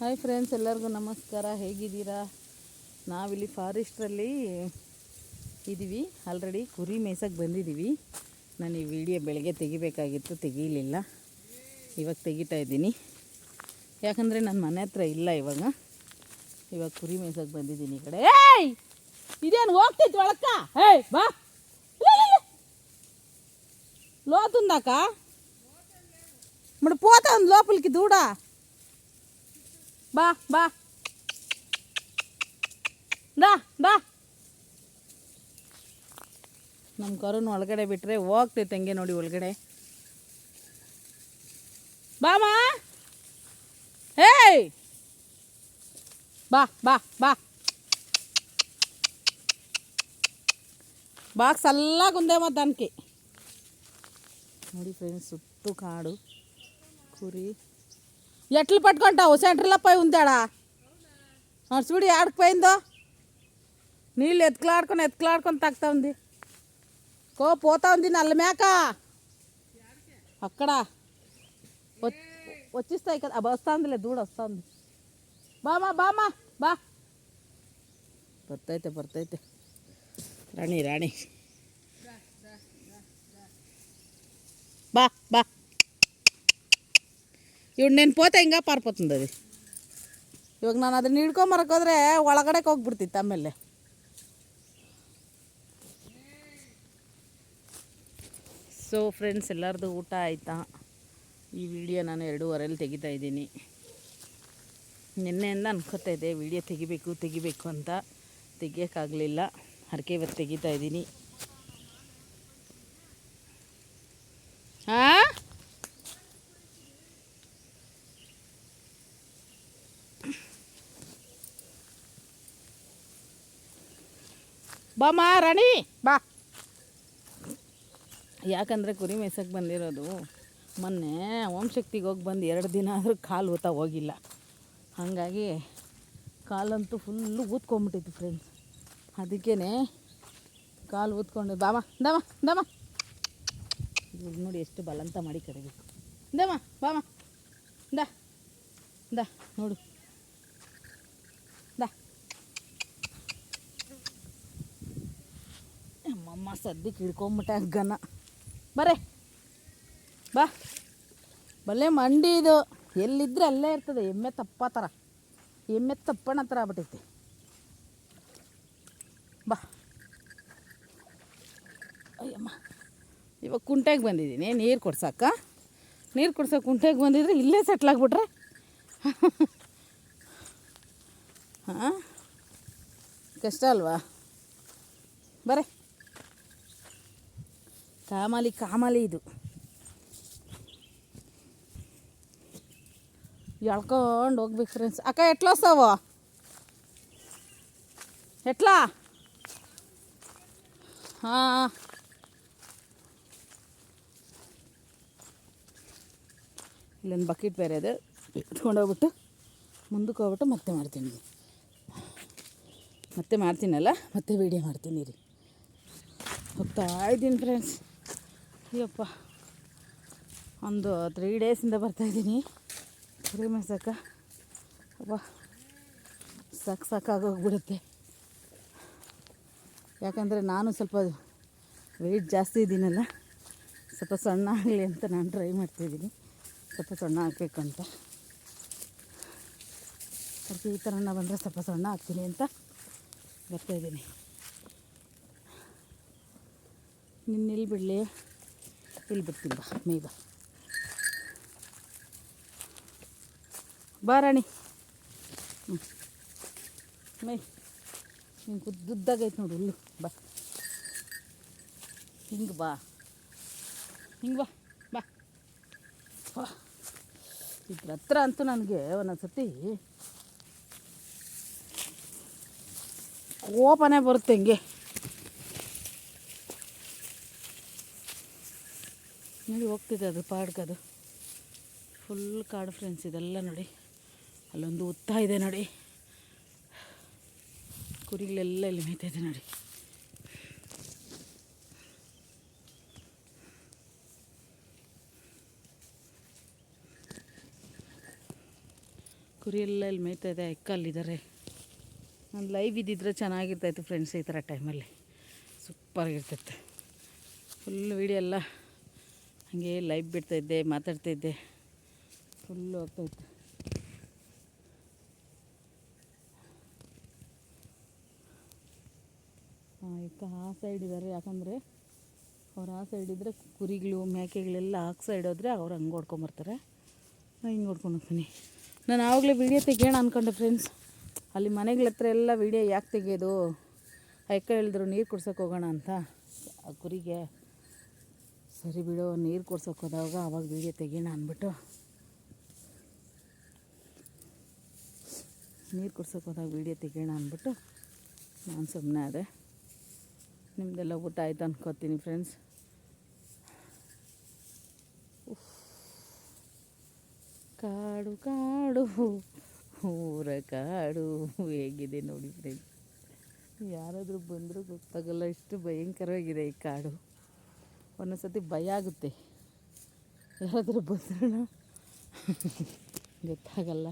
Hi friends ಎಲ್ಲರಿಗೂ ನಮಸ್ಕಾರ. ಹೇಗಿದ್ದೀರಾ? ನಾವಿಲ್ಲಿ ಫಾರೆಸ್ಟ್ರಲ್ಲಿ ಇದ್ದೀವಿ ಆಲ್ರೆಡಿ ಕುರಿ ಮೇಯ್ಸೋಕ್ಕೆ ಬಂದಿದ್ದೀವಿ ನಾನು ಈ ವಿಡಿಯೋ ಬೆಳಗ್ಗೆ ತೆಗಿಬೇಕಾಗಿತ್ತು, ತೆಗೀಲಿಲ್ಲ. ಇವಾಗ ತೆಗಿತಾ ಇದ್ದೀನಿ. ಯಾಕಂದರೆ ನನ್ನ ಮನೆ ಹತ್ರ ಇಲ್ಲ ಇವಾಗ. ಇವಾಗ ಕುರಿ ಮೇಯ್ಸೋಕ್ಕೆ ಬಂದಿದ್ದೀನಿ ಈ ಕಡೆ. ಏಯ್! ಇದೇನು ಹೋಗ್ತೈತಿ ಒಳಕ್ಕ? ಏಯ್, ಬಾ. ಲೋ ತುಂದಾಕ? ಮಡ ಪೋತ ಒಂದು ಲೋಪಲ್ಕಿ ದೂಡ. ಬಾ ಬಾ ಬಾ ಬಾ ನಮ್ಮ ಕರುನ ಒಳಗಡೆ ಬಿಟ್ಟರೆ ಹೋಗ್ತೈತೆ ಹಂಗೆ ನೋಡಿ ಒಳಗಡೆ. ಬಾಮಾ. ಏಯ್. ಬಾ ಬಾ ಬಾ. ಬಾಕ್ಸ್ ಎಲ್ಲ ಗುಂದೆ ಮತ್ತು ಅನ್ಕಿ. ನೋಡಿ ಫ್ರೆಂಡ್ಸ್ ಸುತ್ತು ಕಾಡು. ಕುರಿ. ఎట్లు పట్టుకుంటావు? సెంటర్లో పోయి ఉందాడా? చూడు ఆడకపోయిందో నీళ్ళు ఎత్తుకులాడుకుని ఎత్తుకులాడుకుని తగ్గుతా ఉంది. కో పోతా ఉంది నల్ల మేక. అక్కడ. వచ్చిస్తాయి కదా. అబ్బా వస్తుందిలే దూడ వస్తుంది. బామా బామా బా. భర్త అయితే భర్త అయితే రాణి రాణి. బా బా. ಇವ್ನು నేను పోతే ಹಿಂಗೆ ಪಾರ್ಪೋತಂದು ಅದು ಇವಾಗ ನಾನು ಅದನ್ನ ಹಿಡ್ಕೊಂಬರಕೋದ್ರೆ ಒಳಗಡೆ ಹೋಗ್ಬಿಡ್ತಿತ್ತು ಆಮೇಲೆ ಸೊ ಫ್ರೆಂಡ್ಸ್ ಎಲ್ಲರದು ಊಟ ಆಯಿತಾ ಈ ವಿಡಿಯೋ ನಾನು ಎರಡೂವರೆಯಲ್ಲಿ ತೆಗಿತಾ ಇದ್ದೀನಿ ನಿನ್ನೆಯಿಂದ ಅನ್ಕೋತಾ ಇದ್ದೆ ವಿಡಿಯೋ ತೆಗಿಬೇಕು ತೆಗಿಬೇಕು ಅಂತ ತೆಗಿಯೋಕ್ಕಾಗಲಿಲ್ಲ ಅದಕ್ಕೆ ಇವತ್ತು ತೆಗಿತಾ ಇದ್ದೀನಿ ಹಾಂ ಬಾಮ್ಮ ರಾಣಿ ಬಾ. ಯಾಕಂದರೆ ಕುರಿ ಮೇಯ್ಸಕ್ಕೆ ಬಂದಿರೋದು ಮೊನ್ನೆ ಓಂಶಕ್ತಿಗೆ ಹೋಗಿ ಬಂದು ಎರಡು ದಿನ ಆದರೂ ಕಾಲು ಊತ ಹೋಗಿಲ್ಲ. ಹಾಗಾಗಿ ಕಾಲಂತೂ ಫುಲ್ಲು ಊದ್ಕೊಂಬಿಟ್ಟಿತ್ತು ಫ್ರೆಂಡ್ಸ್ ಅದಕ್ಕೇ ಕಾಲು ಊದ್ಕೊಂಡು ಬಾಮ ದಮ ದಮ. ಇವ್ರು ನೋಡಿ ಎಷ್ಟು ಬಲಂತ ಮಾಡಿ ಕರಿಬೇಕು. ದಮ ಬಾಮ ದ ನೋಡು. ಅಮ್ಮಮ್ಮ ಸದ್ಯಕ್ಕೆ ಹಿಡ್ಕೊಂಬಿಟ್ಟೆ ಗನ. ಬರೇ. ಬಾ. ಬಲ್ಲೆ ಮಂಡಿ ಇದು. ಎಲ್ಲಿದ್ರೆ ಅಲ್ಲೇ ಇರ್ತದೆ. ಎಮ್ಮೆ ತಪ್ಪ ಥರ. ಎಮ್ಮೆ ತಪ್ಪಣ ಥರ ಆಗ್ಬಿಟ್ಟೈತಿ ಬಾ. ಅಯ್ಯಮ್ಮ. ಇವಾಗ ಕುಂಟೆಗೆ ಬಂದಿದ್ದೀನಿ. ನೀರು ಕೊಡ್ಸಕ್ಕ? ನೀರು ಕೊಡ್ಸೋ ಕುಂಟೆಗೆ ಬಂದಿದ್ರೆ ಇಲ್ಲೇ ಸೆಟ್ಲಾಗ್ಬಿಟ್ರೆ ಹಾಂ? ಕಷ್ಟ ಅಲ್ವಾ? ಬರೇ. ಕಾಮಾಲಿ, ಕಾಮಲಿ ಇದು. ಎಳ್ಕೊಂಡು ಹೋಗ್ಬೇಕು ಫ್ರೆಂಡ್ಸ್ ಅಕ್ಕ, ಎಟ್ಲ ಸಾವ ಎಟ್ಲಾ? ಹಾಂ. ಇಲ್ಲೊಂದು ಬಕೆಟ್ ಬೇರೆ ಇದೆ. ಇಟ್ಕೊಂಡೋಗ್ಬಿಟ್ಟು ಮುಂದಕ್ಕೆ ಹೋಗ್ಬಿಟ್ಟು ಮತ್ತೆ ಮಾಡ್ತೀನಿ ಮತ್ತೆ ಮಾಡ್ತೀನಲ್ಲ, ಮತ್ತೆ ವೀಡಿಯೋ ಮಾಡ್ತೀನಿ ರೀ ಹೋಗ್ತಾ ಇದ್ದೀನಿ ಫ್ರೆಂಡ್ಸ್ ಅಯ್ಯಪ್ಪ. ಒಂದು ತ್ರೀ ಡೇಸಿಂದ ಬರ್ತಾಯಿದ್ದೀನಿ ಕುರಿ ಮೇಯ್ಸಕ್ಕ ಅಪ್ಪ ಸಾಕು ಸಾಕಾಗೋಗ್ಬಿಡುತ್ತೆ ಯಾಕಂದರೆ ನಾನು ಸ್ವಲ್ಪ ವೆಯ್ಟ್ ಜಾಸ್ತಿ ಇದ್ದೀನಲ್ಲ. ಸ್ವಲ್ಪ ಸಣ್ಣ ಆಗಲಿ ಅಂತ ನಾನು ಟ್ರೈ ಮಾಡ್ತಾಯಿದ್ದೀನಿ ಸ್ವಲ್ಪ ಸಣ್ಣ ಆಗಬೇಕು ಅಂತ. ಅದಕ್ಕೆ ಈ ಥರ ಬಂದರೆ ಸ್ವಲ್ಪ ಸಣ್ಣ ಆಗ್ತೀನಿ ಅಂತ ಬರ್ತಾಯಿದ್ದೀನಿ ನಿನ್ನೆಲ್ಲಿ ಬಿಡಲಿ ಇಲ್ಲಿ ಬಿಡ್ತೀನಿ ಬಾ ಮೇ ಬಾ. ಬಾ ರಾಣಿ. ಹ್ಞೂ ಮೈ ಹಿಂಗೆ ಉದ್ದುದ್ದಾಗೈತೆ ನೋಡು ಹುಲ್ಲು ಬಾ. ಹಿಂಗೆ ಬಾ. ಹಿಂಗೆ ಬಾ ಬಾ. ಬಾ. ಇದ್ರ ಹತ್ರ ಅಂತೂ ನನಗೆ ಒಂದೊಂದು ಸತಿ ಕೋಪನೇ ಬರುತ್ತೆ ಹಿಂಗೆ. ನೋಡಿ ಹೋಗ್ತಿದೆ ಅದು ಪಾಡ್ಕದು ಫುಲ್ ಕಾಡು ಫ್ರೆಂಡ್ಸ್ ಇದೆಲ್ಲ ನೋಡಿ. ಅಲ್ಲೊಂದು ಉತ್ತ ಇದೆ ನೋಡಿ. ಕುರಿಗಳೆಲ್ಲ ಇಲ್ಲಿ ಮೇಯ್ತೈತೆ ನೋಡಿ. ಕುರಿ ಎಲ್ಲ ಇಲ್ಲಿ ಮೇಯ್ತಾ ಇದೆ ಅಲ್ಲಿದ್ದಾರೆ. ನಾನು ಲೈವ್ ಇದ್ದಿದ್ರೆ ಚೆನ್ನಾಗಿರ್ತಾಯಿತ್ತು ಫ್ರೆಂಡ್ಸ್ ಈ ಥರ ಟೈಮಲ್ಲಿ ಸೂಪರಾಗಿರ್ತೈತೆ ಫುಲ್ ವೀಡಿಯೋ ಎಲ್ಲ. ಹಾಗೆ ಲೈವ್ ಬಿಡ್ತಾಯಿದ್ದೆ ಮಾತಾಡ್ತಾಯಿದ್ದೆ ಫುಲ್ಲು ಆಗ್ತಾಯಿತ್ತು ಈಗ ಆ ಸೈಡ್ ಇದ್ದಾರೆ ಯಾಕಂದರೆ ಅವ್ರು ಆ ಸೈಡ್ ಇದ್ದರೆ ಕುರಿಗಳು, ಮೇಕೆಗಳೆಲ್ಲ ಆ ಸೈಡ್ ಹೋದರೆ ಅವ್ರು ಹಂಗೆ ಹೊಡ್ಕೊಂಬರ್ತಾರೆ ನಾನು ಹಿಂಗೆ ಹೊಡ್ಕೊಂಡು ಹೋಗ್ತೀನಿ. ನಾನು ಆವಾಗಲೇ ವೀಡಿಯೋ ತೆಗಿಯೋಣ ಅಂದ್ಕೊಂಡೆ ಫ್ರೆಂಡ್ಸ್ ಅಲ್ಲಿ ಮನೆಗಳ ಹತ್ರ ಎಲ್ಲ ವೀಡಿಯೋ ಯಾಕೆ ತೆಗಿಯೋದು? ಅಕ್ಕ ಹೇಳಿದ್ರು, ನೀರು ಕುಡ್ಸೋಕೆ ಹೋಗೋಣ ಅಂತ. ಆ ಕುರಿಗೆ ಸರಿ ಬಿಡು, ನೀರು ಕೊಡ್ಸೋಕೆ ಹೋದಾಗ ಆವಾಗ ವೀಡಿಯೋ ತೆಗೀಣ ಅಂದ್ಬಿಟ್ಟು. ನೀರು ಕೊಡ್ಸೋಕೆ ಹೋದಾಗ ವೀಡಿಯೋ ತೆಗಿಯೋಣ ಅಂದ್ಬಿಟ್ಟು ನಾನು ಸುಮ್ಮನೆ ಅದೇ ನಿಮ್ಮದೆಲ್ಲ ಊಟ ಆಯ್ತು ಅನ್ಕೋತೀನಿ ಫ್ರೆಂಡ್ಸ್ ಕಾಡು ಕಾಡು, ಊರ ಕಾಡು ಹೇಗಿದೆ ನೋಡಿ ಫ್ರೆಂಡ್ಸ್ ಯಾರಾದರೂ ಬಂದರೂ ಗೊತ್ತಾಗಲ್ಲ, ಇಷ್ಟು ಭಯಂಕರವಾಗಿದೆ ಈ ಕಾಡು. ಒಂದೊಂದ್ಸತಿ ಭಯ ಆಗುತ್ತೆ. ಯಾರಾದರೂ ಬಂದ್ರೂ ಗೊತ್ತಾಗಲ್ಲ.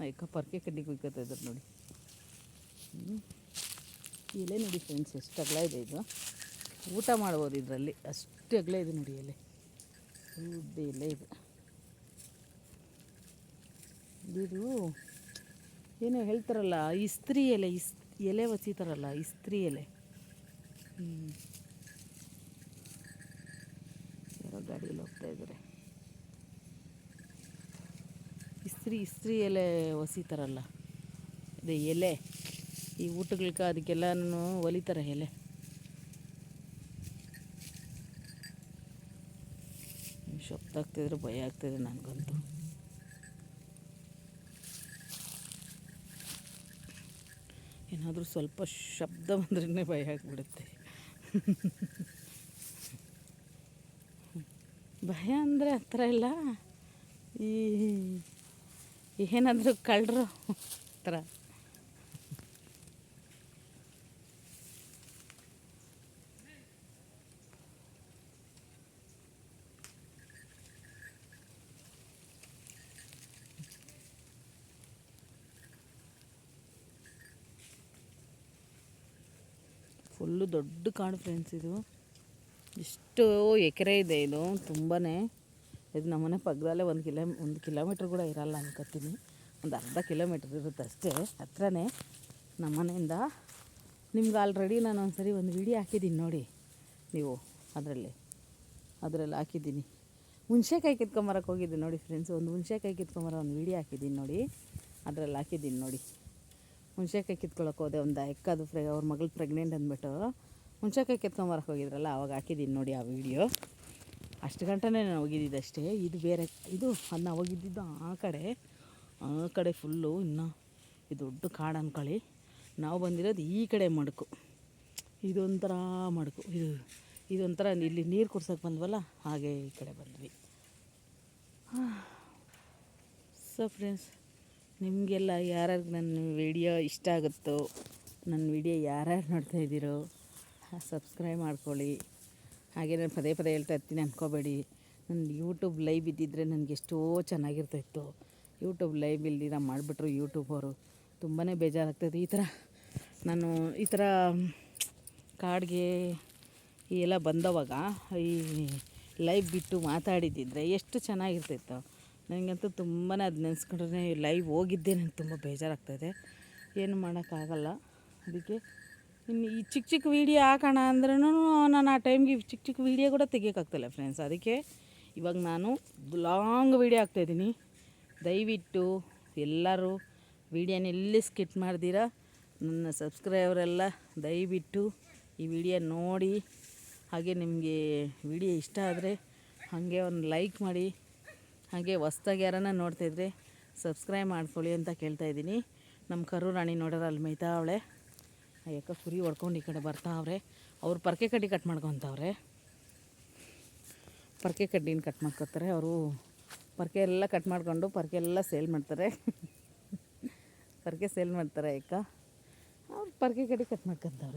ಅಯ್ಯಕ್ಕ ಪರ್ಕೆ ಕಡ್ಡಿ ಕುಯ್ಕೋತಾ ಇದ್ದಾರೆ ನೋಡಿ. ಎಲೆ ನೋಡಿ ಫ್ರೆಂಡ್ಸ್ ಎಷ್ಟು ಅಗಲ ಇದೆ ಇದು. ಊಟ ಮಾಡ್ಬೋದು ಇದರಲ್ಲಿ. ಅಷ್ಟು ಅಗಲ ಇದೆ ನೋಡಿ ಎಲೆ. ಉದ್ದ ಇದು. ಇದು ಏನೋ ಹೇಳ್ತಾರಲ್ಲ ಇಸ್ತ್ರಿ ಎಲೆ ಇಸ್ ಎಲೆ ಒಸಿತಾರಲ್ಲ ಇಸ್ತ್ರಿ ಎಲೆ. ಯಾರೋ ಗಾಡಿಯಲ್ಲಿ ಹೋಗ್ತಾ ಇದ್ದಾರೆ. ಇಸ್ತ್ರಿ ಇಸ್ತ್ರಿ ಎಲೆ ಒಸಿತಾರಲ್ಲ ಅದೇ ಎಲೆ, ಈ ಊಟಗಳಿಗೆ ಅದಕ್ಕೆಲ್ಲನೂ ಒಲಿತಾರೆ ಎಲೆ. ಶಬ್ದ ಆಗ್ತಿದ್ರೆ ಭಯ ಆಗ್ತಿದೆ ನನಗಂತೂ. ಏನಾದರೂ ಸ್ವಲ್ಪ ಶಬ್ದ ಬಂದ್ರೇ ಭಯ ಆಗಿಬಿಡುತ್ತೆ. ಭಯ ಅಂದರೆ ಆ ಇಲ್ಲ. ಈ ಏನಾದರೂ ಕಳ್ಳರು ಥರ. ಫುಲ್ಲು ದೊಡ್ಡ ಕಾಡು ಫ್ರೆಂಡ್ಸ್ ಇದು. ಇಷ್ಟು ಎಕರೆ ಇದೆ ಇದು ತುಂಬಾ ಇದು ನಮ್ಮನೆ ಪಕ್ಕದಲ್ಲೇ ಒಂದು ಕಿಲೋ, ಒಂದು ಕಿಲೋಮೀಟ್ರ್ ಕೂಡ ಇರಲ್ಲ ಅನ್ಕೋತೀನಿ. ಒಂದು ಅರ್ಧ ಕಿಲೋಮೀಟ್ರ್ ಇರುತ್ತೆ ಅಷ್ಟೇ ಹತ್ರನೇ ನಮ್ಮನೆಯಿಂದ. ನಿಮ್ಗೆ ಆಲ್ರೆಡಿ ನಾನು ಒಂದ್ಸರಿ ಒಂದು ವಿಡಿಯೋ ಹಾಕಿದ್ದೀನಿ ನೋಡಿ, ನೀವು ಅದರಲ್ಲಿ ಅದರಲ್ಲಿ ಹಾಕಿದ್ದೀನಿ ಹುಣ್ಸೆಕಾಯಿ ಕಿತ್ಕೊಂಬರಕ್ಕೆ ಹೋಗಿದ್ದೀನಿ ನೋಡಿ ಫ್ರೆಂಡ್ಸ್ ಒಂದು ಹುಣ್ಸೆಕಾಯಿ ಕಿತ್ಕೊಂಬರ ಒಂದು ವಿಡಿಯೋ ಹಾಕಿದ್ದೀನಿ ನೋಡಿ, ಅದರಲ್ಲಿ ಹಾಕಿದ್ದೀನಿ ನೋಡಿ. ಹುಣ್ಸೆಕಾಯಿ ಕಿತ್ಕೊಳಕ್ಕೆ ಹೋದೆ ಒಂದು ಎಕ್ಕದು ಫ್ರೆ ಅವ್ರ ಮಗಳು ಪ್ರೆಗ್ನೆಂಟ್ ಅಂದ್ಬಿಟ್ಟು. ಹುಣ್ಸೆಕಾಯಿ ಕಿತ್ಕೊಂಬರಕ್ಕೆ ಹೋಗಿದ್ರಲ್ಲ, ಅವಾಗ ಹಾಕಿದ್ದೀನಿ ನೋಡಿ ಆ ವಿಡಿಯೋ ಅಷ್ಟು ಗಂಟೆನೇ ನಾನು ಹೋಗಿದ್ದಿದ್ದು ಅಷ್ಟೇ ಇದು ಬೇರೆ, ಇದು ಅದನ್ನ ಹೋಗಿದ್ದಿದ್ದು ಆ ಕಡೆ. ಆ ಕಡೆ ಫುಲ್ಲು ಇನ್ನು ಇದು ದೊಡ್ಡ ಕಾಡು ಅಂದ್ಕೊಳ್ಳಿ ನಾವು ಬಂದಿರೋದು ಈ ಕಡೆ ಮಡಕು. ಇದೊಂಥರ ಮಡಕು. ಇದು, ಇದೊಂಥರ ಇಲ್ಲಿ ನೀರು ಕುಡ್ಸೋಕೆ ಬಂದ್ವಲ್ಲ, ಹಾಗೆ ಈ ಕಡೆ ಬಂದ್ವಿ. ಸೊ ಫ್ರೆಂಡ್ಸ್ ನಿಮಗೆಲ್ಲ ಯಾರ್ಯಾರಿಗೆ ನನ್ನ ವಿಡಿಯೋ ಇಷ್ಟ ಆಗುತ್ತೋ, ನನ್ನ ವಿಡಿಯೋ ಯಾರ್ಯಾರು ನೋಡ್ತಾ ಇದ್ದೀರೋ ಸಬ್ಸ್ಕ್ರೈಬ್ ಮಾಡ್ಕೊಳ್ಳಿ. ಹಾಗೆ ನಾನು ಪದೇ ಪದೇ ಹೇಳ್ತಾ ಇರ್ತೀನಿ ಅಂದ್ಕೋಬೇಡಿ ನನ್ನ ಯೂಟ್ಯೂಬ್ ಲೈವ್ ಇದ್ದಿದ್ದರೆ ನನಗೆ ಎಷ್ಟೋ ಚೆನ್ನಾಗಿರ್ತಾಯಿತ್ತು ಯೂಟ್ಯೂಬ್ ಲೈವ್ ಇಲ್ದಿರ ಮಾಡಿಬಿಟ್ರು ಯೂಟ್ಯೂಬರು ತುಂಬಾ ಬೇಜಾರಾಗ್ತದೆ ಈ ಥರ. ನಾನು ಈ ಥರ ಕಾಡಿಗೆ ಎಲ್ಲ ಬಂದವಾಗ ಈ ಲೈವ್ ಬಿಟ್ಟು ಮಾತಾಡಿದ್ದಿದ್ರೆ ಎಷ್ಟು ಚೆನ್ನಾಗಿರ್ತಿತ್ತು. ನನಗಂತೂ ತುಂಬಾ ಅದು ನೆನೆಸ್ಕೊಂಡ್ರೆ ಲೈವ್ ಹೋಗಿದ್ದೆ ನನಗೆ ತುಂಬ ಬೇಜಾರಾಗ್ತಾಯಿದೆ. ಏನು ಮಾಡೋಕ್ಕಾಗಲ್ಲ. ಅದಕ್ಕೆ ಇನ್ನು ಈ ಚಿಕ್ಕ ಚಿಕ್ಕ ವೀಡಿಯೋ ಹಾಕೋಣ ಅಂದ್ರೂ ನಾನು ಆ ಟೈಮ್ಗೆ ಚಿಕ್ಕ ಚಿಕ್ಕ ವೀಡಿಯೋ ಕೂಡ ತೆಗಿಯೋಕ್ಕಾಗ್ತಿಲ್ಲ ಫ್ರೆಂಡ್ಸ್ ಅದಕ್ಕೆ ಇವಾಗ ನಾನು ಲಾಂಗ್ ವೀಡಿಯೋ ಹಾಕ್ತಾಯಿದ್ದೀನಿ. ದಯವಿಟ್ಟು ಎಲ್ಲರೂ ವೀಡಿಯೋನ ಎಲ್ಲಿ ಸ್ಕಿಟ್ ಮಾಡ್ದಿರ ನನ್ನ ಸಬ್ಸ್ಕ್ರೈಬರೆಲ್ಲ ದಯವಿಟ್ಟು ಈ ವಿಡಿಯೋ ನೋಡಿ. ಹಾಗೆ ನಿಮಗೆ ವಿಡಿಯೋ ಇಷ್ಟ ಆದರೆ ಹಾಗೆ ಒಂದು ಲೈಕ್ ಮಾಡಿ. ಹಾಗೆ ಹೊಸ್ದಾಗಿ ಯಾರನ್ನ ನೋಡ್ತಾಯಿದ್ರೆ ಸಬ್ಸ್ಕ್ರೈಬ್ ಮಾಡ್ಕೊಳ್ಳಿ ಅಂತ ಕೇಳ್ತಾ ಇದ್ದೀನಿ. ನಮ್ಮ ಕರು ರಾಣಿ ನೋಡೋರು ಅಲ್ಲಿ ಮೇಯ್ತಾವಳೆ ಯಾಕೆ ಕುರಿ ಹೊಡ್ಕೊಂಡು ಈ ಕಡೆ ಬರ್ತಾವ್ರೆ ಅವ್ರು. ಪರ್ಕೆ ಕಡ್ಡಿ ಕಟ್ ಮಾಡ್ಕೊತಾವ್ರೆ. ಪರ್ಕೆ ಕಡ್ಡಿನ ಕಟ್ ಮಾಡ್ಕೊತಾರೆ. ಅವರು ಪರ್ಕೆ ಎಲ್ಲ ಕಟ್ ಮಾಡ್ಕೊಂಡು ಪರ್ಕೆ ಎಲ್ಲ ಸೇಲ್ ಮಾಡ್ತಾರೆ. ಪರ್ಕೆ ಸೇಲ್ ಮಾಡ್ತಾರೆ ಅಯ್ಯಕ್ಕ ಅವ್ರು ಪರ್ಕೆ ಕಡ್ಡಿ ಕಟ್ ಮಾಡ್ಕೊತಾವ್ರೆ.